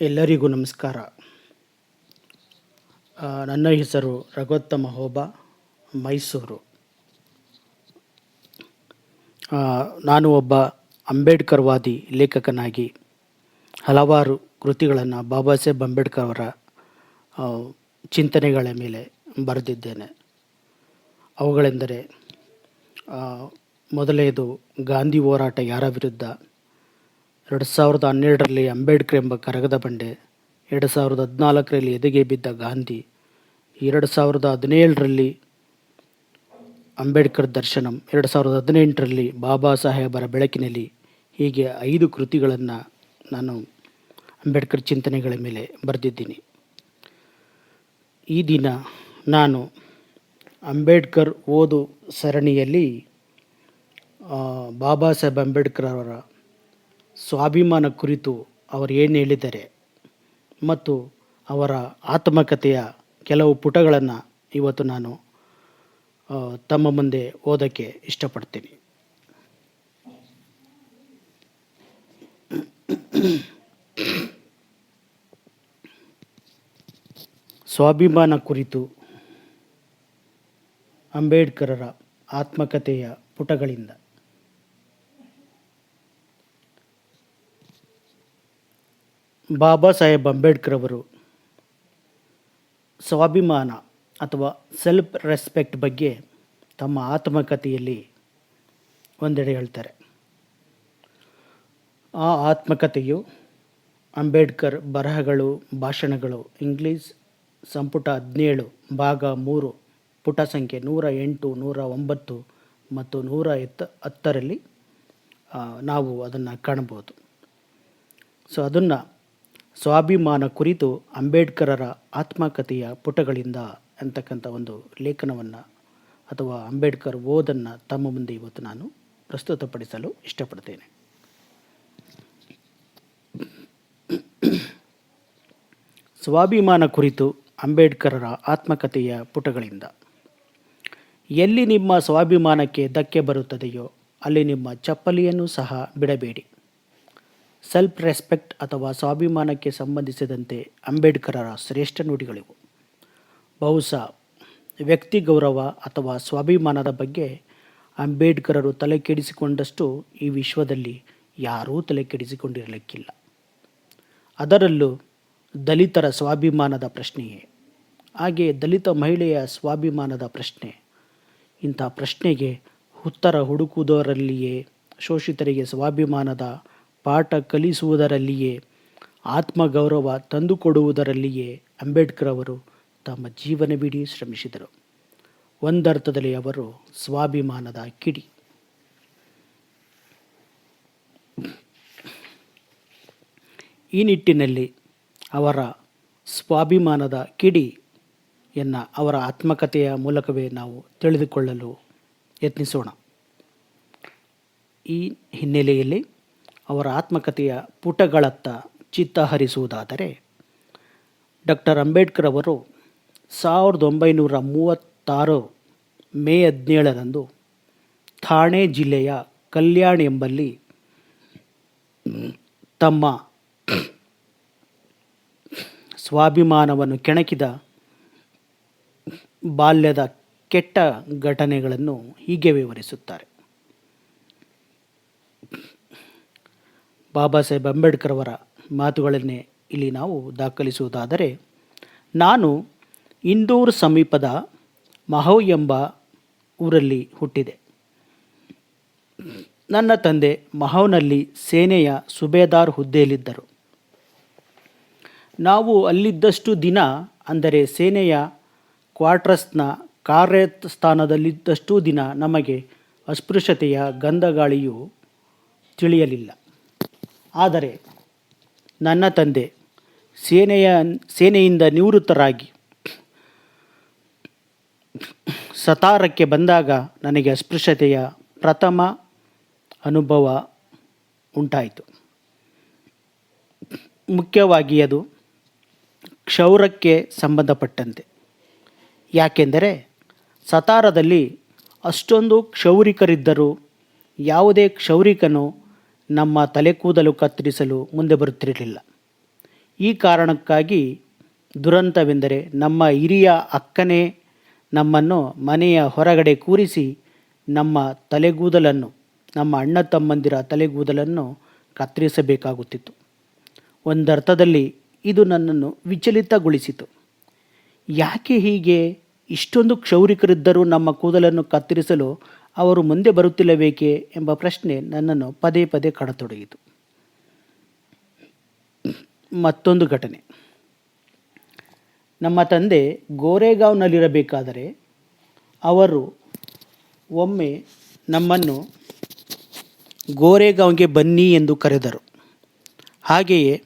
ಎಲ್ಲರಿಗೂ ನಮಸ್ಕಾರ. ನನ್ನ ಹೆಸರು ರಘೋತ್ತಮ ಹೋಬ, ಮೈಸೂರು. ನಾನು ಒಬ್ಬ ಅಂಬೇಡ್ಕರ್ವಾದಿ ಲೇಖಕನಾಗಿ ಹಲವಾರು ಕೃತಿಗಳನ್ನು ಬಾಬಾ ಸಾಹೇಬ್ ಅಂಬೇಡ್ಕರ್ ಅವರ ಚಿಂತನೆಗಳ ಮೇಲೆ ಬರೆದಿದ್ದೇನೆ. ಅವುಗಳೆಂದರೆ ಮೊದಲೇದು ಗಾಂಧಿ ಹೋರಾಟ ಯಾರ ವಿರುದ್ಧ ಎರಡು ಸಾವಿರದ ಹನ್ನೆರಡರಲ್ಲಿ ಅಂಬೇಡ್ಕರ್ ಎಂಬ ಕರಗದ ಬಂಡೆ, ಎರಡು ಸಾವಿರದ ಹದಿನಾಲ್ಕರಲ್ಲಿ ಎದೆಗೆ ಬಿದ್ದ ಗಾಂಧಿ, ಎರಡು ಸಾವಿರದ ಹದಿನೇಳರಲ್ಲಿ ಅಂಬೇಡ್ಕರ್ ದರ್ಶನಂ, ಎರಡು ಸಾವಿರದ ಹದಿನೆಂಟರಲ್ಲಿ ಬಾಬಾ ಸಾಹೇಬರ ಬೆಳಕಿನಲ್ಲಿ ಹೀಗೆ ಐದು ಕೃತಿಗಳನ್ನು ನಾನು ಅಂಬೇಡ್ಕರ್ ಚಿಂತನೆಗಳ ಮೇಲೆ ಬರೆದಿದ್ದೀನಿ. ಈ ದಿನ ನಾನು ಅಂಬೇಡ್ಕರ್ ಓದು ಸರಣಿಯಲ್ಲಿ ಬಾಬಾ ಸಾಹೇಬ್ ಅಂಬೇಡ್ಕರ್ ಅವರ ಸ್ವಾಭಿಮಾನ ಕುರಿತು ಅವರು ಏನು ಹೇಳಿದ್ದಾರೆ ಮತ್ತು ಅವರ ಆತ್ಮಕಥೆಯ ಕೆಲವು ಪುಟಗಳನ್ನು ಇವತ್ತು ನಾನು ತಮ್ಮ ಮುಂದೆ ಓದೋಕ್ಕೆ ಇಷ್ಟಪಡ್ತೀನಿ. ಸ್ವಾಭಿಮಾನ ಕುರಿತು ಅಂಬೇಡ್ಕರರ ಆತ್ಮಕಥೆಯ ಪುಟಗಳಿಂದ. ಬಾಬಾ ಸಾಹೇಬ್ ಅಂಬೇಡ್ಕರ್ ಅವರು ಸ್ವಾಭಿಮಾನ ಅಥವಾ ಸೆಲ್ಫ್ ರೆಸ್ಪೆಕ್ಟ್ ಬಗ್ಗೆ ತಮ್ಮ ಆತ್ಮಕಥೆಯಲ್ಲಿ ಒಂದೆಡೆ ಹೇಳ್ತಾರೆ. ಆ ಆತ್ಮಕಥೆಯು ಅಂಬೇಡ್ಕರ್ ಬರಹಗಳು, ಭಾಷಣಗಳು, ಇಂಗ್ಲೀಷ್ ಸಂಪುಟ ಹದಿನೇಳು, ಭಾಗ ಮೂರು, ಪುಟ ಸಂಖ್ಯೆ ನೂರ ಎಂಟು, ನೂರ ಒಂಬತ್ತು ಮತ್ತು ನೂರ ಎತ್ತ ಹತ್ತರಲ್ಲಿ ನಾವು ಅದನ್ನು ಕಾಣಬಹುದು. ಸೊ ಅದನ್ನು ಸ್ವಾಭಿಮಾನ ಕುರಿತು ಅಂಬೇಡ್ಕರರ ಆತ್ಮಕಥೆಯ ಪುಟಗಳಿಂದ ಅಂತಕ್ಕಂಥ ಒಂದು ಲೇಖನವನ್ನು ಅಥವಾ ಅಂಬೇಡ್ಕರ್ ಓದನ್ನು ತಮ್ಮ ಮುಂದೆ ಇವತ್ತು ನಾನು ಪ್ರಸ್ತುತಪಡಿಸಲು ಇಷ್ಟಪಡ್ತೇನೆ. ಸ್ವಾಭಿಮಾನ ಕುರಿತು ಅಂಬೇಡ್ಕರರ ಆತ್ಮಕಥೆಯ ಪುಟಗಳಿಂದ. ಎಲ್ಲಿ ನಿಮ್ಮ ಸ್ವಾಭಿಮಾನಕ್ಕೆ ಧಕ್ಕೆ ಬರುತ್ತದೆಯೋ ಅಲ್ಲಿ ನಿಮ್ಮ ಚಪ್ಪಲಿಯನ್ನು ಸಹ ಬಿಡಬೇಡಿ. ಸೆಲ್ಫ್ ರೆಸ್ಪೆಕ್ಟ್ ಅಥವಾ ಸ್ವಾಭಿಮಾನಕ್ಕೆ ಸಂಬಂಧಿಸಿದಂತೆ ಅಂಬೇಡ್ಕರರ ಶ್ರೇಷ್ಠ ನುಡಿಗಳಿವು. ಬಹುಶಃ ವ್ಯಕ್ತಿ ಗೌರವ ಅಥವಾ ಸ್ವಾಭಿಮಾನದ ಬಗ್ಗೆ ಅಂಬೇಡ್ಕರರು ತಲೆ ಕೆಡಿಸಿಕೊಂಡಷ್ಟು ಈ ವಿಶ್ವದಲ್ಲಿ ಯಾರೂ ತಲೆ ಕೆಡಿಸಿಕೊಂಡಿರಲಿಕ್ಕಿಲ್ಲ ಅದರಲ್ಲೂ ದಲಿತರ ಸ್ವಾಭಿಮಾನದ ಪ್ರಶ್ನೆಯೇ. ಹಾಗೆ ದಲಿತ ಮಹಿಳೆಯ ಸ್ವಾಭಿಮಾನದ ಪ್ರಶ್ನೆ. ಇಂಥ ಪ್ರಶ್ನೆಗೆ ಉತ್ತರ ಹುಡುಕುವುದರಲ್ಲಿಯೇ ಶೋಷಿತರಿಗೆ ಸ್ವಾಭಿಮಾನದ ಪಾಠ ಕಲಿಸುವುದರಲ್ಲಿಯೇ, ಆತ್ಮಗೌರವ ತಂದುಕೊಡುವುದರಲ್ಲಿಯೇ ಅಂಬೇಡ್ಕರ್ ಅವರು ತಮ್ಮ ಜೀವನವಿಡೀ ಶ್ರಮಿಸಿದರು. ಒಂದರ್ಥದಲ್ಲಿ ಅವರು ಸ್ವಾಭಿಮಾನದ ಕಿಡಿ. ಈ ನಿಟ್ಟಿನಲ್ಲಿ ಅವರ ಸ್ವಾಭಿಮಾನದ ಕಿಡಿಯನ್ನು ಅವರ ಆತ್ಮಕಥೆಯ ಮೂಲಕವೇ ನಾವು ತಿಳಿದುಕೊಳ್ಳಲು ಯತ್ನಿಸೋಣ. ಈ ಹಿನ್ನೆಲೆಯಲ್ಲಿ ಅವರ ಆತ್ಮಕಥೆಯ ಪುಟಗಳತ್ತ ಚಿತ್ತ ಹರಿಸುವುದಾದರೆ ಡಾಕ್ಟರ್ ಅಂಬೇಡ್ಕರ್ ಅವರು ಸಾವಿರದ ಒಂಬೈನೂರ ಮೂವತ್ತಾರು ಮೇ ಹದಿನೇಳರಂದು ಥಾಣೆ ಜಿಲ್ಲೆಯ ಕಲ್ಯಾಣ್ ಎಂಬಲ್ಲಿ ತಮ್ಮ ಸ್ವಾಭಿಮಾನವನ್ನು ಕೆಣಕಿದ ಬಾಲ್ಯದ ಕೆಟ್ಟ ಘಟನೆಗಳನ್ನು ಹೀಗೆ ವಿವರಿಸುತ್ತಾರೆ. ಬಾಬಾ ಸಾಹೇಬ್ ಅಂಬೇಡ್ಕರ್ ಅವರ ಮಾತುಗಳನ್ನೇ ಇಲ್ಲಿ ನಾವು ದಾಖಲಿಸುವುದಾದರೆ, ನಾನು ಇಂದೂರು ಸಮೀಪದ ಮಹೌ ಎಂಬ ಊರಲ್ಲಿ ಹುಟ್ಟಿದೆ. ನನ್ನ ತಂದೆ ಮಹೌನಲ್ಲಿ ಸೇನೆಯ ಸುಬೇದಾರ್ ಹುದ್ದೆಯಲ್ಲಿದ್ದರು. ನಾವು ಅಲ್ಲಿದ್ದಷ್ಟು ದಿನ, ಅಂದರೆ ಸೇನೆಯ ಕ್ವಾರ್ಟರ್ಸ್ನ ಕಾರ್ಯಸ್ಥಾನದಲ್ಲಿದ್ದಷ್ಟು ದಿನ ನಮಗೆ ಅಸ್ಪೃಶ್ಯತೆಯ ಗಂಧಗಾಳಿಯು ತಿಳಿಯಲಿಲ್ಲ. ಆದರೆ ನನ್ನ ತಂದೆ ಸೇನೆಯ ಸೇನೆಯಿಂದ ನಿವೃತ್ತರಾಗಿ ಸತಾರಕ್ಕೆ ಬಂದಾಗ ನನಗೆ ಅಸ್ಪೃಶ್ಯತೆಯ ಪ್ರಥಮ ಅನುಭವ ಉಂಟಾಯಿತು. ಮುಖ್ಯವಾಗಿ ಅದು ಕ್ಷೌರಕ್ಕೆ ಸಂಬಂಧಪಟ್ಟಂತೆ. ಯಾಕೆಂದರೆ ಸತಾರದಲ್ಲಿ ಅಷ್ಟೊಂದು ಕ್ಷೌರಿಕರಿದ್ದರೂ ಯಾವುದೇ ಕ್ಷೌರಿಕನು ನಮ್ಮ ತಲೆ ಕೂದಲು ಕತ್ತರಿಸಲು ಮುಂದೆ ಬರುತ್ತಿರಲಿಲ್ಲ. ಈ ಕಾರಣಕ್ಕಾಗಿ ದುರಂತವೆಂದರೆ ನಮ್ಮ ಹಿರಿಯ ಅಕ್ಕನೇ ನಮ್ಮನ್ನು ಮನೆಯ ಹೊರಗಡೆ ಕೂರಿಸಿ ನಮ್ಮ ತಲೆಗೂದಲನ್ನು, ನಮ್ಮ ಅಣ್ಣ ತಮ್ಮಂದಿರ ತಲೆಗೂದಲನ್ನು ಕತ್ತರಿಸಬೇಕಾಗುತ್ತಿತ್ತು. ಒಂದರ್ಥದಲ್ಲಿ ಇದು ನನ್ನನ್ನು ವಿಚಲಿತಗೊಳಿಸಿತು. ಯಾಕೆ ಹೀಗೆ? ಇಷ್ಟೊಂದು ಕ್ಷೌರಿಕರಿದ್ದರೂ ನಮ್ಮ ಕೂದಲನ್ನು ಕತ್ತರಿಸಲು ಅವರು ಮುಂದೆ ಬರುತ್ತಿಲ್ಲಬೇಕೆ ಎಂಬ ಪ್ರಶ್ನೆ ನನ್ನನ್ನು ಪದೇ ಪದೇ ಕಾಡತೊಡಗಿತು. ಮತ್ತೊಂದು ಘಟನೆ. ನಮ್ಮ ತಂದೆ ಗೋರೆಗಾಂವ್ನಲ್ಲಿರಬೇಕಾದರೆ ಅವರು ಒಮ್ಮೆ ನಮ್ಮನ್ನು ಗೋರೆಗಾಂವ್ಗೆ ಬನ್ನಿ ಎಂದು ಕರೆದರು. ಹಾಗೆಯೇ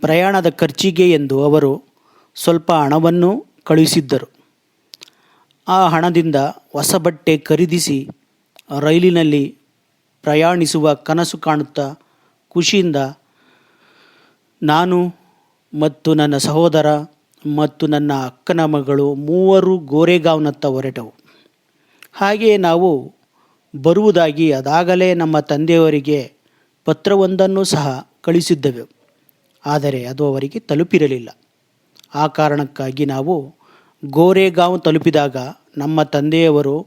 ಪ್ರಯಾಣದ ಖರ್ಚಿಗೆ ಎಂದು ಅವರು ಸ್ವಲ್ಪ ಹಣವನ್ನು ಕಳುಹಿಸಿದ್ದರು. ಆ ಹಣದಿಂದ ಹೊಸ ಬಟ್ಟೆ ಖರೀದಿಸಿ ರೈಲಿನಲ್ಲಿ ಪ್ರಯಾಣಿಸುವ ಕನಸು ಕಾಣುತ್ತಾ ಖುಷಿಯಿಂದ, ನಾನು ಮತ್ತು ನನ್ನ ಸಹೋದರ ಮತ್ತು ನನ್ನ ಅಕ್ಕನ ಮಗಳು ಮೂವರು ಗೋರೆಗಾಂವ್ನತ್ತ ಹೊರಟವು. ಹಾಗೆಯೇ ನಾವು ಬರುವುದಾಗಿ ಅದಾಗಲೇ ನಮ್ಮ ತಂದೆಯವರಿಗೆ ಪತ್ರವೊಂದನ್ನು ಸಹ ಕಳಿಸಿದ್ದೆವು. ಆದರೆ ಅದು ಅವರಿಗೆ ತಲುಪಿರಲಿಲ್ಲ. ಆ ಕಾರಣಕ್ಕಾಗಿ ನಾವು ಗೋರೆಗಾಂವ್ ತಲುಪಿದಾಗ ನಮ್ಮ ತಂದೆಯವರು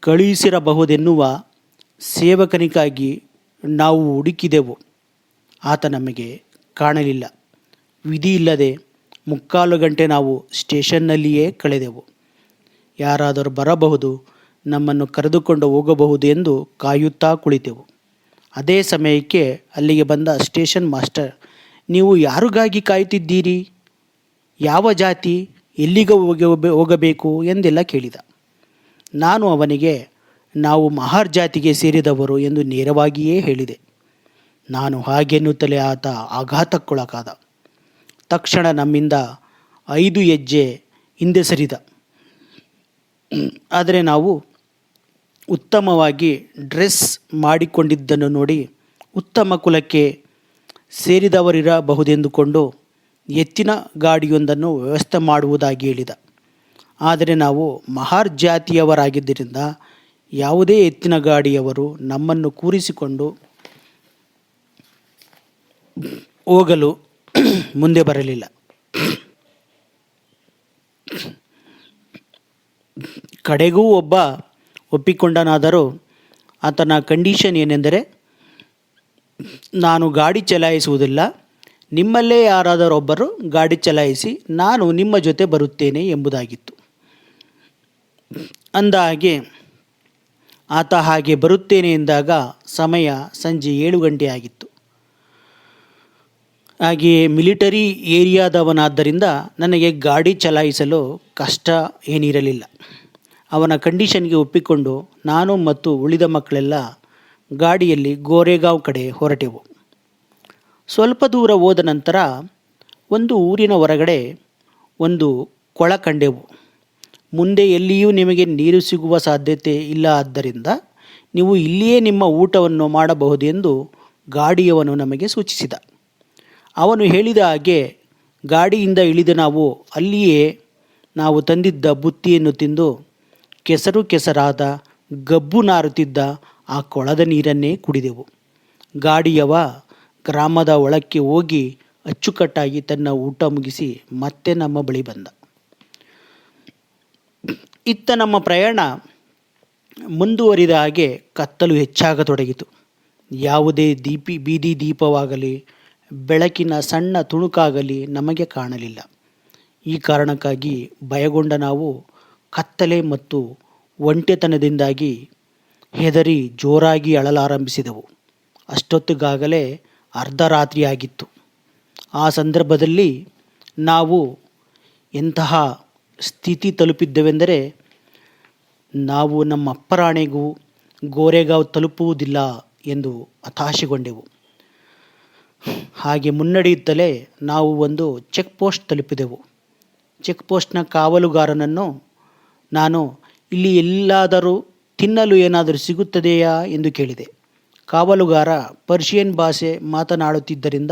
ಕಳುಹಿಸಿರಬಹುದೆನ್ನುವ ಸೇವಕನಿಗಾಗಿ ನಾವು ಹುಡುಕಿದೆವು. ಆತ ನಮಗೆ ಕಾಣಲಿಲ್ಲ. ವಿಧಿ ಇಲ್ಲದೆ ಮುಕ್ಕಾಲು ಗಂಟೆ ನಾವು ಸ್ಟೇಷನ್ನಲ್ಲಿಯೇ ಕಳೆದೆವು. ಯಾರಾದರೂ ಬರಬಹುದು, ನಮ್ಮನ್ನು ಕರೆದುಕೊಂಡು ಹೋಗಬಹುದು ಎಂದು ಕಾಯುತ್ತಾ ಕುಳಿತೆವು. ಅದೇ ಸಮಯಕ್ಕೆ ಅಲ್ಲಿಗೆ ಬಂದ ಸ್ಟೇಷನ್ ಮಾಸ್ಟರ್, ನೀವು ಯಾರಿಗಾಗಿ ಕಾಯುತ್ತಿದ್ದೀರಿ? ಯಾವ ಜಾತಿ? ಎಲ್ಲಿಗೆ ಹೋಗಿ ಹೋಗಬೇಕು ಎಂದೆಲ್ಲ ಕೇಳಿದ. ನಾನು ಅವನಿಗೆ, ನಾವು ಮಹಾರ್ ಜಾತಿಗೆ ಸೇರಿದವರು ಎಂದು ನೇರವಾಗಿಯೇ ಹೇಳಿದೆ. ನಾನು ಹಾಗೆನ್ನುತ್ತಲೇ ಆತ ಆಘಾತಕ್ಕೊಳಗಾದ. ತಕ್ಷಣ ನಮ್ಮಿಂದ ಐದು ಹೆಜ್ಜೆ ಹಿಂದೆ ಸರಿದ. ಆದರೆ ನಾವು ಉತ್ತಮವಾಗಿ ಡ್ರೆಸ್ ಮಾಡಿಕೊಂಡಿದ್ದನ್ನು ನೋಡಿ ಉತ್ತಮ ಕುಲಕ್ಕೆ ಸೇರಿದವರಿರಬಹುದೆಂದುಕೊಂಡು ಎತ್ತಿನ ಗಾಡಿಯೊಂದನ್ನು ವ್ಯವಸ್ಥೆ ಮಾಡುವುದಾಗಿ ಹೇಳಿದ. ಆದರೆ ನಾವು ಮಹಾರ್ ಜಾತಿಯವರಾಗಿದ್ದರಿಂದ ಯಾವುದೇ ಎತ್ತಿನ ಗಾಡಿಯವರು ನಮ್ಮನ್ನು ಕೂರಿಸಿಕೊಂಡು ಹೋಗಲು ಮುಂದೆ ಬರಲಿಲ್ಲ. ಕಡೆಗೂ ಒಬ್ಬ ಒಪ್ಪಿಕೊಂಡನಾದರೂ ಆತನ ಕಂಡೀಷನ್ ಏನೆಂದರೆ, ನಾನು ಗಾಡಿ ಚಲಾಯಿಸುವುದಿಲ್ಲ ನಿಮ್ಮಲ್ಲೇ ಯಾರಾದರೊಬ್ಬರು ಗಾಡಿ ಚಲಾಯಿಸಿ ನಾನು ನಿಮ್ಮ ಜೊತೆ ಬರುತ್ತೇನೆ ಎಂಬುದಾಗಿತ್ತು. ಅಂದ ಹಾಗೆ ಆತ ಹಾಗೆ ಬರುತ್ತೇನೆ ಎಂದಾಗ ಸಮಯ ಸಂಜೆ ಏಳು ಗಂಟೆ ಆಗಿತ್ತು. ಹಾಗೆಯೇ ಮಿಲಿಟರಿ ಏರಿಯಾದವನಾದ್ದರಿಂದ ನನಗೆ ಗಾಡಿ ಚಲಾಯಿಸಲು ಕಷ್ಟ ಏನಿರಲಿಲ್ಲ. ಅವನ ಕಂಡೀಷನ್ಗೆ ಒಪ್ಪಿಕೊಂಡು ನಾನು ಮತ್ತು ಉಳಿದ ಮಕ್ಕಳೆಲ್ಲ ಗಾಡಿಯಲ್ಲಿ ಗೋರೆಗಾವ್ ಕಡೆ ಹೊರಟೆವು. ಸ್ವಲ್ಪ ದೂರ ಹೋದ ನಂತರ ಒಂದು ಊರಿನ ಹೊರಗಡೆ ಒಂದು ಕೊಳ ಕಂಡೆವು. ಮುಂದೆ ಎಲ್ಲಿಯೂ ನಿಮಗೆ ನೀರು ಸಿಗುವ ಸಾಧ್ಯತೆ ಇಲ್ಲ ಆದ್ದರಿಂದ ನೀವು ಇಲ್ಲಿಯೇ ನಿಮ್ಮ ಊಟವನ್ನು ಮಾಡಬಹುದೆಂದು ಗಾಡಿಯವನು ನಮಗೆ ಸೂಚಿಸಿದ. ಅವನು ಹೇಳಿದ ಹಾಗೆ ಗಾಡಿಯಿಂದ ಇಳಿದ ನಾವು ಅಲ್ಲಿಯೇ ನಾವು ತಂದಿದ್ದ ಬುತ್ತಿಯನ್ನು ತಿಂದು ಕೆಸರು ಕೆಸರಾದ ಗಬ್ಬು ನಾರುತ್ತಿದ್ದ ಆ ಕೊಳದ ನೀರನ್ನೇ ಕುಡಿದೆವು. ಗಾಡಿಯವ ಗ್ರಾಮದ ಒಳಕ್ಕೆ ಹೋಗಿ ಅಚ್ಚುಕಟ್ಟಾಗಿ ತನ್ನ ಊಟ ಮುಗಿಸಿ ಮತ್ತೆ ನಮ್ಮ ಬಳಿ ಬಂದ. ಇತ್ತ ನಮ್ಮ ಪ್ರಯಾಣ ಮುಂದುವರಿದ ಹಾಗೆ ಕತ್ತಲು ಹೆಚ್ಚಾಗತೊಡಗಿತು. ಯಾವುದೇ ದೀಪಿ, ಬೀದಿ ದೀಪವಾಗಲಿ, ಬೆಳಕಿನ ಸಣ್ಣ ತುಣುಕಾಗಲಿ ನಮಗೆ ಕಾಣಲಿಲ್ಲ. ಈ ಕಾರಣಕ್ಕಾಗಿ ಭಯಗೊಂಡ ನಾವು ಕತ್ತಲೆ ಮತ್ತು ಒಂಟೆತನದಿಂದಾಗಿ ಹೆದರಿ ಜೋರಾಗಿ ಅಳಲಾರಂಭಿಸಿದೆವು. ಅಷ್ಟೊತ್ತಿಗಾಗಲೇ ಅರ್ಧರಾತ್ರಿಯಾಗಿತ್ತು ಆ ಸಂದರ್ಭದಲ್ಲಿ ನಾವು ಎಂತಹ ಸ್ಥಿತಿ ತಲುಪಿದ್ದೆವೆಂದರೆ ನಾವು ನಮ್ಮ ಅಪ್ಪರಾಣೆಗೂ ಗೋರೆಗಾಂವ್ ತಲುಪುವುದಿಲ್ಲ ಎಂದು ಹತಾಶೆಗೊಂಡೆವು. ಹಾಗೆ ಮುನ್ನಡೆಯುತ್ತಲೇ ನಾವು ಒಂದು ಚೆಕ್ ಪೋಸ್ಟ್ ತಲುಪಿದೆವು. ಚೆಕ್ ಪೋಸ್ಟ್ನ ಕಾವಲುಗಾರನನ್ನು ನಾನು, ಇಲ್ಲಿ ಎಲ್ಲಾದರೂ ತಿನ್ನಲು ಏನಾದರೂ ಸಿಗುತ್ತದೆಯಾ? ಎಂದು ಕೇಳಿದೆ. ಕಾವಲುಗಾರ ಪರ್ಷಿಯನ್ ಭಾಷೆ ಮಾತನಾಡುತ್ತಿದ್ದರಿಂದ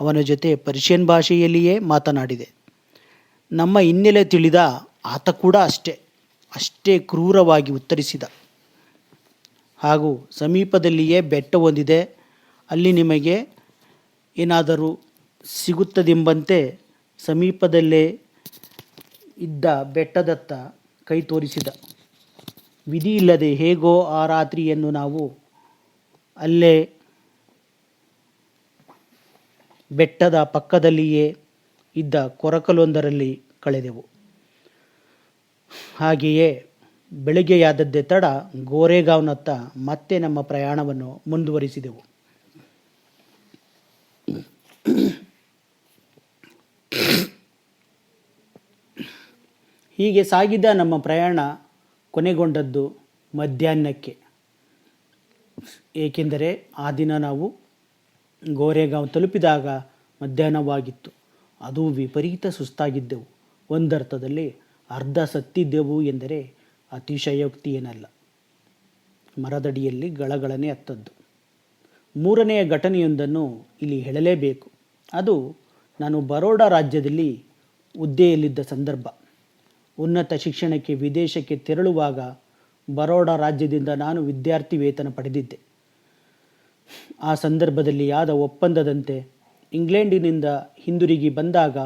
ಅವನ ಜೊತೆ ಪರ್ಷಿಯನ್ ಭಾಷೆಯಲ್ಲಿಯೇ ಮಾತನಾಡಿದೆ. ನಮ್ಮ ಹಿನ್ನೆಲೆ ತಿಳಿದ ಆತ ಕೂಡ ಅಷ್ಟೇ ಅಷ್ಟೇ ಕ್ರೂರವಾಗಿ ಉತ್ತರಿಸಿದ. ಹಾಗೂ ಸಮೀಪದಲ್ಲಿಯೇ ಬೆಟ್ಟ ಹೊಂದಿದೆ. ಅಲ್ಲಿ ನಿಮಗೆ ಏನಾದರೂ ಸಿಗುತ್ತದೆಂಬಂತೆ ಸಮೀಪದಲ್ಲೇ ಇದ್ದ ಬೆಟ್ಟದತ್ತ ಕೈ ತೋರಿಸಿದ. ವಿಧಿ ಇಲ್ಲದೆ ಹೇಗೋ ಆ ರಾತ್ರಿಯನ್ನು ನಾವು ಅಲ್ಲೇ ಬೆಟ್ಟದ ಪಕ್ಕದಲ್ಲಿಯೇ ಇದ್ದ ಕೊರಕಲೊಂದರಲ್ಲಿ ಕಳೆದೆವು. ಹಾಗೆಯೇ ಬೆಳಿಗ್ಗೆಯಾದದ್ದೇ ತಡ ಗೋರೆಗಾವ್ನತ್ತ ಮತ್ತೆ ನಮ್ಮ ಪ್ರಯಾಣವನ್ನು ಮುಂದುವರಿಸಿದೆವು. ಹೀಗೆ ಸಾಗಿದ ನಮ್ಮ ಪ್ರಯಾಣ ಕೊನೆಗೊಂಡದ್ದು ಮಧ್ಯಾಹ್ನಕ್ಕೆ. ಏಕೆಂದರೆ ಆ ದಿನ ನಾವು ಗೋರೆಗಾಂವ್ ತಲುಪಿದಾಗ ಮಧ್ಯಾಹ್ನವಾಗಿತ್ತು. ಅದು ವಿಪರೀತ ಸುಸ್ತಾಗಿದ್ದೆವು. ಒಂದರ್ಥದಲ್ಲಿ ಅರ್ಧ ಸತ್ತಿದ್ದೆವು ಎಂದರೆ ಅತಿಶಯೋಕ್ತಿ ಏನಲ್ಲ ಮರದಡಿಯಲ್ಲಿ ಗಳಗಳನೆ ಹತ್ತದ್ದು ಮೂರನೆಯ ಘಟನೆಯೊಂದನ್ನು ಇಲ್ಲಿ ಹೇಳಲೇಬೇಕು. ಅದು ನಾನು ಬರೋಡಾ ರಾಜ್ಯದಲ್ಲಿ ಹುದ್ದೆಯಲ್ಲಿದ್ದ ಸಂದರ್ಭ. ಉನ್ನತ ಶಿಕ್ಷಣಕ್ಕೆ ವಿದೇಶಕ್ಕೆ ತೆರಳುವಾಗ ಬರೋಡಾ ರಾಜ್ಯದಿಂದ ನಾನು ವಿದ್ಯಾರ್ಥಿ ವೇತನ ಪಡೆದಿದ್ದೆ. ಆ ಸಂದರ್ಭದಲ್ಲಿ ಆದ ಒಪ್ಪಂದದಂತೆ ಇಂಗ್ಲೆಂಡಿನಿಂದ ಹಿಂದಿರುಗಿ ಬಂದಾಗ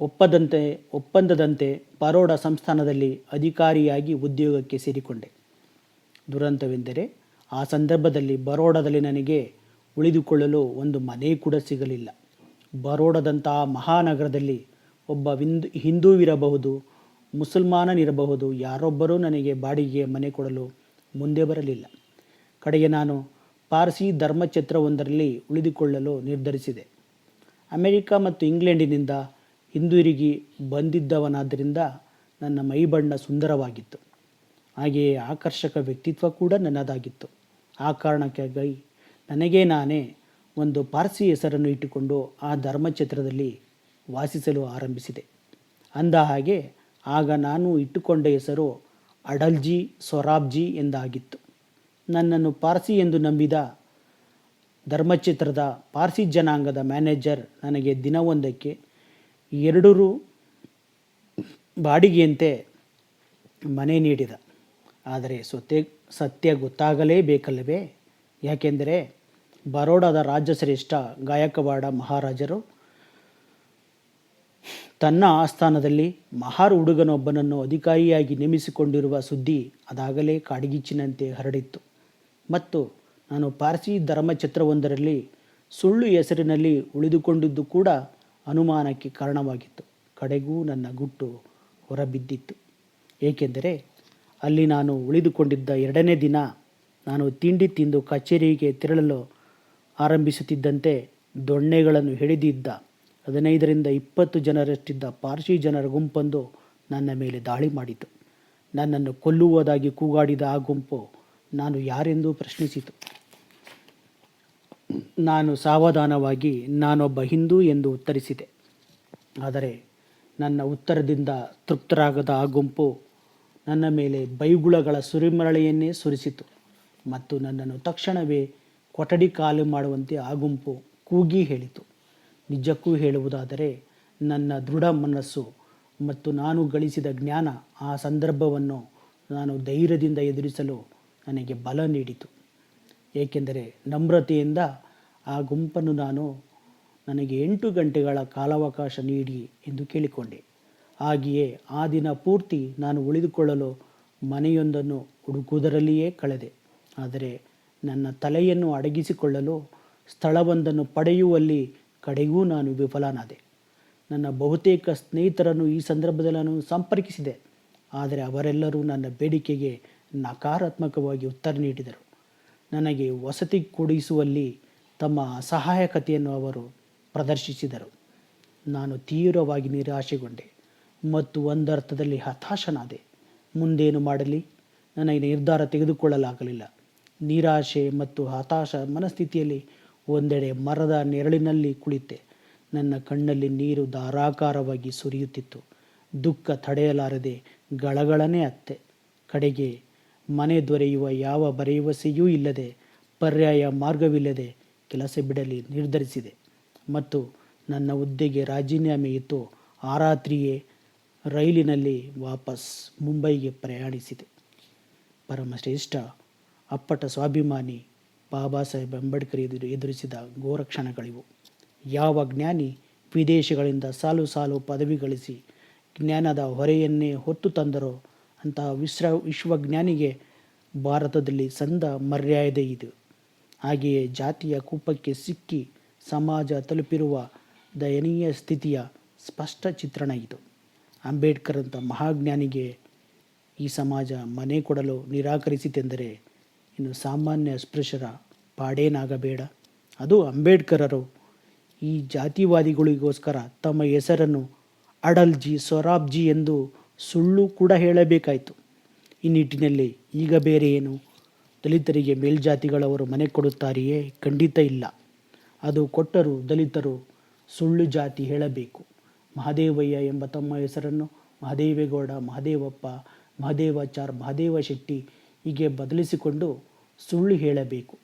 ಒಪ್ಪದಂತೆ, ಒಪ್ಪಂದದಂತೆ ಬರೋಡ ಸಂಸ್ಥಾನದಲ್ಲಿ ಅಧಿಕಾರಿಯಾಗಿ ಉದ್ಯೋಗಕ್ಕೆ ಸೇರಿಕೊಂಡೆ. ದುರಂತವೆಂದರೆ ಆ ಸಂದರ್ಭದಲ್ಲಿ ಬರೋಡಾದಲ್ಲಿ ನನಗೆ ಉಳಿದುಕೊಳ್ಳಲು ಒಂದು ಮನೆ ಕೂಡ ಸಿಗಲಿಲ್ಲ. ಬರೋಡದಂತಹ ಮಹಾನಗರದಲ್ಲಿ ಒಬ್ಬ ವಿಂದ್, ಹಿಂದೂವಿರಬಹುದು ಮುಸಲ್ಮಾನನಿರಬಹುದು. ಯಾರೊಬ್ಬರೂ ನನಗೆ ಬಾಡಿಗೆ ಮನೆ ಕೊಡಲು ಮುಂದೆ ಬರಲಿಲ್ಲ. ಕಡೆಗೆ ನಾನು ಪಾರ್ಸಿ ಧರ್ಮಛತ್ರವೊಂದರಲ್ಲಿ ಉಳಿದುಕೊಳ್ಳಲು ನಿರ್ಧರಿಸಿದೆ. ಅಮೆರಿಕ ಮತ್ತು ಇಂಗ್ಲೆಂಡಿನಿಂದ ಹಿಂದಿರುಗಿ ಬಂದಿದ್ದವನಾದ್ದರಿಂದ ನನ್ನ ಮೈಬಣ್ಣ ಸುಂದರವಾಗಿತ್ತು. ಹಾಗೆಯೇ ಆಕರ್ಷಕ ವ್ಯಕ್ತಿತ್ವ ಕೂಡ ನನ್ನದಾಗಿತ್ತು. ಆ ಕಾರಣಕ್ಕಾಗಿ ನನಗೇ ನಾನೇ ಒಂದು ಪಾರ್ಸಿ ಹೆಸರನ್ನು ಇಟ್ಟುಕೊಂಡು ಆ ಧರ್ಮಛತ್ರದಲ್ಲಿ ವಾಸಿಸಲು ಆರಂಭಿಸಿದೆ. ಅಂದ ಹಾಗೆ ಆಗ ನಾನು ಇಟ್ಟುಕೊಂಡ ಹೆಸರು ಅಡಲ್ಜಿ ಸೊರಾಬ್ಜಿ ಎಂದಾಗಿತ್ತು. ನನ್ನನ್ನು ಪಾರ್ಸಿ ಎಂದು ನಂಬಿದ ಧರ್ಮಚಿತ್ರದ ಪಾರ್ಸಿ ಜನಾಂಗದ ಮ್ಯಾನೇಜರ್ ನನಗೆ ದಿನವೊಂದಕ್ಕೆ ಎರಡು ರು ಬಾಡಿಗೆಯಂತೆ ಮನೆ ನೀಡಿದ. ಆದರೆ ಸತ್ಯ ಸತ್ಯ ಗೊತ್ತಾಗಲೇಬೇಕಲ್ಲವೇ? ಯಾಕೆಂದರೆ ಬರೋಡಾದ ರಾಜಶ್ರೇಷ್ಠ ಗಾಯಕವಾಡ ಮಹಾರಾಜರು ತನ್ನ ಆಸ್ಥಾನದಲ್ಲಿ ಮಹಾರ್ ಹುಡುಗನೊಬ್ಬನನ್ನು ಅಧಿಕಾರಿಯಾಗಿ ನೇಮಿಸಿಕೊಂಡಿರುವ ಸುದ್ದಿ ಅದಾಗಲೇ ಕಾಡ್ಗಿಚ್ಚಿನಂತೆ ಹರಡಿತ್ತು. ಮತ್ತು ನಾನು ಪಾರ್ಸಿ ಧರ್ಮಛತ್ರವೊಂದರಲ್ಲಿ ಸುಳ್ಳು ಹೆಸರಿನಲ್ಲಿ ಉಳಿದುಕೊಂಡಿದ್ದು ಕೂಡ ಅನುಮಾನಕ್ಕೆ ಕಾರಣವಾಗಿತ್ತು. ಕಡೆಗೂ ನನ್ನ ಗುಟ್ಟು ಹೊರಬಿದ್ದಿತ್ತು. ಏಕೆಂದರೆ ಅಲ್ಲಿ ನಾನು ಉಳಿದುಕೊಂಡಿದ್ದ ಎರಡನೇ ದಿನ ನಾನು ತಿಂಡಿ ತಿಂದು ಕಚೇರಿಗೆ ತೆರಳಲು ಆರಂಭಿಸುತ್ತಿದ್ದಂತೆ ದೊಣ್ಣೆಗಳನ್ನು ಹಿಡಿದಿದ್ದ ಹದಿನೈದರಿಂದ ಇಪ್ಪತ್ತು ಜನರಷ್ಟಿದ್ದ ಪಾರ್ಸಿ ಜನರ ಗುಂಪೊಂದು ನನ್ನ ಮೇಲೆ ದಾಳಿ ಮಾಡಿತು. ನನ್ನನ್ನು ಕೊಲ್ಲುವುದಾಗಿ ಕೂಗಾಡಿದ ಆ ಗುಂಪು ನಾನು ಯಾರೆಂದು ಪ್ರಶ್ನಿಸಿತು. ನಾನು ಸಾವಧಾನವಾಗಿ ನಾನೊಬ್ಬ ಹಿಂದೂ ಎಂದು ಉತ್ತರಿಸಿದೆ. ಆದರೆ ನನ್ನ ಉತ್ತರದಿಂದ ತೃಪ್ತರಾಗದ ಆ ಗುಂಪು ನನ್ನ ಮೇಲೆ ಬೈಗುಳಗಳ ಸುರಿಮರಳೆಯನ್ನೇ ಸುರಿಸಿತು ಮತ್ತು ನನ್ನನ್ನು ತಕ್ಷಣವೇ ಕೊಠಡಿ ಖಾಲಿ ಮಾಡುವಂತೆ ಆ ಗುಂಪು ಕೂಗಿ ಹೇಳಿತು. ನಿಜಕ್ಕೂ ಹೇಳುವುದಾದರೆ ನನ್ನ ದೃಢ ಮನಸ್ಸು ಮತ್ತು ನಾನು ಗಳಿಸಿದ ಜ್ಞಾನ ಆ ಸಂದರ್ಭವನ್ನು ನಾನು ಧೈರ್ಯದಿಂದ ಎದುರಿಸಲು ನನಗೆ ಬಲ ನೀಡಿತು. ಏಕೆಂದರೆ ನಮ್ರತೆಯಿಂದ ಆ ಗುಂಪನ್ನು ನಾನು ನನಗೆ ಎಂಟು ಗಂಟೆಗಳ ಕಾಲಾವಕಾಶ ನೀಡಿ ಎಂದು ಕೇಳಿಕೊಂಡೆ. ಹಾಗೆಯೇ ಆ ದಿನ ಪೂರ್ತಿ ನಾನು ಉಳಿದುಕೊಳ್ಳಲು ಮನೆಯೊಂದನ್ನು ಹುಡುಕುವುದರಲ್ಲಿಯೇ ಕಳೆದೆ. ಆದರೆ ನನ್ನ ತಲೆಯನ್ನು ಅಡಗಿಸಿಕೊಳ್ಳಲು ಸ್ಥಳವೊಂದನ್ನು ಪಡೆಯುವಲ್ಲಿ ಕಡೆಗೂ ನಾನು ವಿಫಲನಾದೆ. ನನ್ನ ಬಹುತೇಕ ಸ್ನೇಹಿತರನ್ನು ಈ ಸಂದರ್ಭದಲ್ಲಿ ನಾನು ಸಂಪರ್ಕಿಸಿದೆ. ಆದರೆ ಅವರೆಲ್ಲರೂ ನನ್ನ ಬೇಡಿಕೆಗೆ ನಕಾರಾತ್ಮಕವಾಗಿ ಉತ್ತರ ನೀಡಿದರು. ನನಗೆ ವಸತಿ ಕೊಡಿಸುವಲ್ಲಿ ತಮ್ಮ ಅಸಹಾಯಕತೆಯನ್ನು ಅವರು ಪ್ರದರ್ಶಿಸಿದರು. ನಾನು ತೀವ್ರವಾಗಿ ನಿರಾಶೆಗೊಂಡೆ ಮತ್ತು ಒಂದರ್ಥದಲ್ಲಿ ಹತಾಶನಾದೆ. ಮುಂದೇನು ಮಾಡಲಿ? ನನಗೆ ನಿರ್ಧಾರ ತೆಗೆದುಕೊಳ್ಳಲಾಗಲಿಲ್ಲ. ನಿರಾಶೆ ಮತ್ತು ಹತಾಶ ಮನಸ್ಥಿತಿಯಲ್ಲಿ ಒಂದೆಡೆ ಮರದ ನೆರಳಿನಲ್ಲಿ ಕುಳಿತೆ. ನನ್ನ ಕಣ್ಣಲ್ಲಿ ನೀರು ಧಾರಾಕಾರವಾಗಿ ಸುರಿಯುತ್ತಿತ್ತು. ದುಃಖ ತಡೆಯಲಾರದೆ ಗಳಗಳನೆ ಅತ್ತೆ. ಕಡೆಗೆ, ಮನೆ ದೊರೆಯುವ ಯಾವ ಭರವಸೆಯೂ ಇಲ್ಲದೆ, ಪರ್ಯಾಯ ಮಾರ್ಗವಿಲ್ಲದೆ ಕೆಲಸ ಬಿಡಲಿ ನಿರ್ಧರಿಸಿದೆ. ಮತ್ತು ನನ್ನ ಹುದ್ದೆಗೆ ರಾಜೀನಾಮೆ ಇತ್ತು. ಆ ರಾತ್ರಿಯೇ ರೈಲಿನಲ್ಲಿ ವಾಪಸ್ ಮುಂಬೈಗೆ ಪ್ರಯಾಣಿಸಿದೆ. ಪರಮಶ್ರೇಷ್ಠ, ಅಪ್ಪಟ ಸ್ವಾಭಿಮಾನಿ ಬಾಬಾ ಸಾಹೇಬ್ ಅಂಬೇಡ್ಕರ್ ಎದುರು ಎದುರಿಸಿದ ಗೋರಕ್ಷಣಗಳಿವು ಯಾವ ಜ್ಞಾನಿ ವಿದೇಶಗಳಿಂದ ಸಾಲು ಸಾಲು ಪದವಿ ಗಳಿಸಿ ಜ್ಞಾನದ ಹೊರೆಯನ್ನೇ ಹೊತ್ತು ತಂದರೋ ಅಂತಹ ವಿಶ್ರ ವಿಶ್ವಜ್ಞಾನಿಗೆ ಭಾರತದಲ್ಲಿ ಸಂದ ಮರ್ಯಾದೆ ಇದು. ಹಾಗೆಯೇ ಜಾತಿಯ ಕೂಪಕ್ಕೆ ಸಿಕ್ಕಿ ಸಮಾಜ ತಲುಪಿರುವ ದಯನೀಯ ಸ್ಥಿತಿಯ ಸ್ಪಷ್ಟ ಚಿತ್ರಣ ಇದು. ಅಂಬೇಡ್ಕರ್ ಅಂತ ಮಹಾಜ್ಞಾನಿಗೆ ಈ ಸಮಾಜ ಮನೆ ಕೊಡಲು ನಿರಾಕರಿಸಿತೆಂದರೆ ಇನ್ನು ಸಾಮಾನ್ಯ ಅಸ್ಪೃಶ್ಯರ ಪಾಡೇನಾಗಬೇಡ. ಅದು ಅಂಬೇಡ್ಕರರು. ಈ ಜಾತಿವಾದಿಗಳಿಗೋಸ್ಕರ ತಮ್ಮ ಹೆಸರನ್ನು ಅಡಲ್ಜಿ ಸೊರಾಬ್ಜಿ ಎಂದು ಸುಳ್ಳು ಕೂಡ ಹೇಳಬೇಕಾಯಿತು. ಈ ನಿಟ್ಟಿನಲ್ಲಿ ಈಗ ಬೇರೆ ಏನು? ದಲಿತರಿಗೆ ಮೇಲ್ಜಾತಿಗಳವರು ಮನೆ ಕೊಡುತ್ತಾರೆಯೇ? ಖಂಡಿತ ಇಲ್ಲ. ಅದು ಕೊಟ್ಟರು ದಲಿತರು ಸುಳ್ಳು ಜಾತಿ ಹೇಳಬೇಕು. ಮಹದೇವಯ್ಯ ಎಂಬ ತಮ್ಮ ಹೆಸರನ್ನು ಮಹದೇವೇಗೌಡ, ಮಹದೇವಪ್ಪ, ಮಹದೇವಾಚಾರ್, ಮಹದೇವ ಶೆಟ್ಟಿ ಹೀಗೆ ಬದಲಿಸಿಕೊಂಡು ಸುಳ್ಳು ಹೇಳಬೇಕು.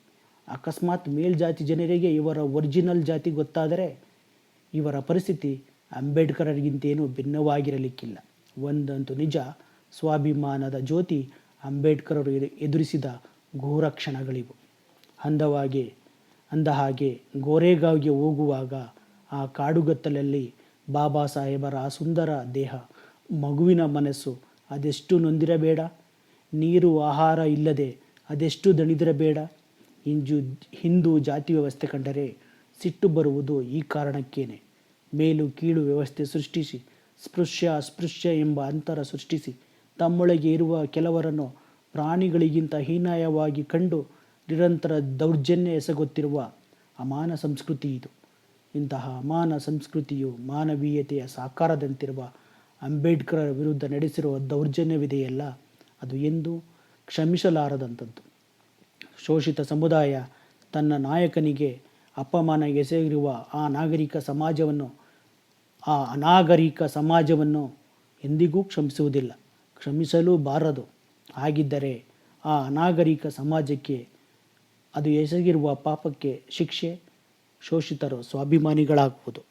ಅಕಸ್ಮಾತ್ ಮೇಲ್ಜಾತಿ ಜನರಿಗೆ ಇವರ ಒರಿಜಿನಲ್ ಜಾತಿ ಗೊತ್ತಾದರೆ ಇವರ ಪರಿಸ್ಥಿತಿ ಅಂಬೇಡ್ಕರರಿಗಿಂತೇನೂ ಭಿನ್ನವಾಗಿರಲಿಕ್ಕಿಲ್ಲ. ಒಂದಂತೂ ನಿಜ, ಸ್ವಾಭಿಮಾನದ ಜ್ಯೋತಿ ಅಂಬೇಡ್ಕರರು ಎದುರಿಸಿದ ಘೋರ ಕ್ಷಣಗಳಿವು. ಅಂದವಾಗೆ ಅಂದ ಹಾಗೆ ಗೋರೆಗಾವ್ಗೆ ಹೋಗುವಾಗ ಆ ಕಾಡುಗತ್ತಲಲ್ಲಿ ಬಾಬಾ ಸಾಹೇಬರ ಸುಂದರ ದೇಹ ಮಗುವಿನ ಮನಸ್ಸು ಅದೆಷ್ಟು ನೊಂದಿರಬೇಡ. ನೀರು, ಆಹಾರ ಇಲ್ಲದೆ ಅದೆಷ್ಟು ದಣಿದಿರಬೇಡ ಇಂಜು, ಹಿಂದೂ ಜಾತಿ ವ್ಯವಸ್ಥೆ ಕಂಡರೆ ಸಿಟ್ಟು ಬರುವುದು ಈ ಕಾರಣಕ್ಕೇನೆ. ಮೇಲು ಕೀಳು ವ್ಯವಸ್ಥೆ ಸೃಷ್ಟಿಸಿ, ಸ್ಪೃಶ್ಯ ಅಸ್ಪೃಶ್ಯ ಎಂಬ ಅಂತರ ಸೃಷ್ಟಿಸಿ, ತಮ್ಮೊಳಗೆ ಇರುವ ಕೆಲವರನ್ನು ಪ್ರಾಣಿಗಳಿಗಿಂತ ಹೀನಾಯವಾಗಿ ಕಂಡು ನಿರಂತರ ದೌರ್ಜನ್ಯ ಎಸಗುತ್ತಿರುವ ಅಮಾನ ಸಂಸ್ಕೃತಿ ಇದು. ಇಂತಹ ಅಮಾನ ಸಂಸ್ಕೃತಿಯು ಮಾನವೀಯತೆಯ ಸಾಕಾರದಂತಿರುವ ಅಂಬೇಡ್ಕರ್ ವಿರುದ್ಧ ನಡೆಸಿರುವ ದೌರ್ಜನ್ಯವಿದೆಯಲ್ಲ. ಅದು ಎಂದು ಕ್ಷಮಿಸಲಾರದಂಥದ್ದು ಶೋಷಿತ ಸಮುದಾಯ ತನ್ನ ನಾಯಕನಿಗೆ ಅಪಮಾನ ಎಸಗಿರುವ ಆ ನಾಗರಿಕ ಸಮಾಜವನ್ನು, ಆ ಅನಾಗರಿಕ ಸಮಾಜವನ್ನು ಎಂದಿಗೂ ಕ್ಷಮಿಸುವುದಿಲ್ಲ. ಕ್ಷಮಿಸಲೂ ಬಾರದು ಹಾಗಿದ್ದರೆ ಆ ಅನಾಗರಿಕ ಸಮಾಜಕ್ಕೆ ಅದು ಎಸಗಿರುವ ಪಾಪಕ್ಕೆ ಶಿಕ್ಷೆ ಶೋಷಿತರು ಸ್ವಾಭಿಮಾನಿಗಳಾಗುವುದು.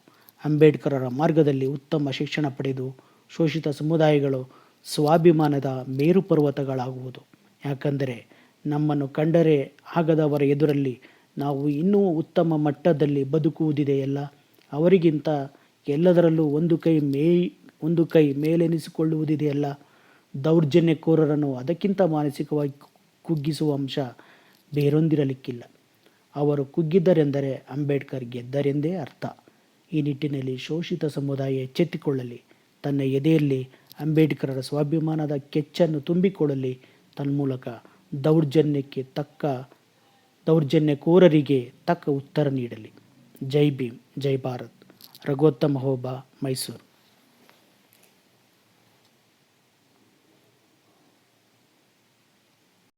ಅಂಬೇಡ್ಕರರ ಮಾರ್ಗದಲ್ಲಿ ಉತ್ತಮ ಶಿಕ್ಷಣ ಪಡೆದು ಶೋಷಿತ ಸಮುದಾಯಗಳು ಸ್ವಾಭಿಮಾನದ ಮೇರು ಪರ್ವತಗಳಾಗುವುದು ಯಾಕಂದರೆ ನಮ್ಮನ್ನು ಕಂಡರೆ ಆಗದವರ ಎದುರಲ್ಲಿ ನಾವು ಇನ್ನೂ ಉತ್ತಮ ಮಟ್ಟದಲ್ಲಿ ಬದುಕುವುದಿದೆಯಲ್ಲ ಅವರಿಗಿಂತ ಎಲ್ಲದರಲ್ಲೂ ಒಂದು ಕೈ ಮೇ, ಒಂದು ಕೈ ಮೇಲೆನಿಸಿಕೊಳ್ಳುವುದಿದೆಯಲ್ಲ ದೌರ್ಜನ್ಯಕೋರರನ್ನು ಅದಕ್ಕಿಂತ ಮಾನಸಿಕವಾಗಿ ಕುಗ್ಗಿಸುವ ಅಂಶ ಬೇರೊಂದಿರಲಿಕ್ಕಿಲ್ಲ. ಅವರು ಕುಗ್ಗಿದ್ದರೆಂದರೆ ಅಂಬೇಡ್ಕರ್ ಗೆದ್ದರೆಂದೇ ಅರ್ಥ. ಈ ನಿಟ್ಟಿನಲ್ಲಿ ಶೋಷಿತ ಸಮುದಾಯ ಎಚ್ಚೆತ್ತಿಕೊಳ್ಳಲಿ. ತನ್ನ ಎದೆಯಲ್ಲಿ ಅಂಬೇಡ್ಕರರ ಸ್ವಾಭಿಮಾನದ ಕೆಚ್ಚನ್ನು ತುಂಬಿಕೊಡಲಿ ತನ್ಮೂಲಕ ದೌರ್ಜನ್ಯಕ್ಕೆ ತಕ್ಕ ದೌರ್ಜನ್ಯಕೋರರಿಗೆ ತಕ್ಕ ಉತ್ತರ ನೀಡಲಿ. ಜೈ ಭೀಮ್, ಜೈ ಭಾರತ್. ರಘೋತ್ತಮ ಹೋಬಾ, ಮೈಸೂರು.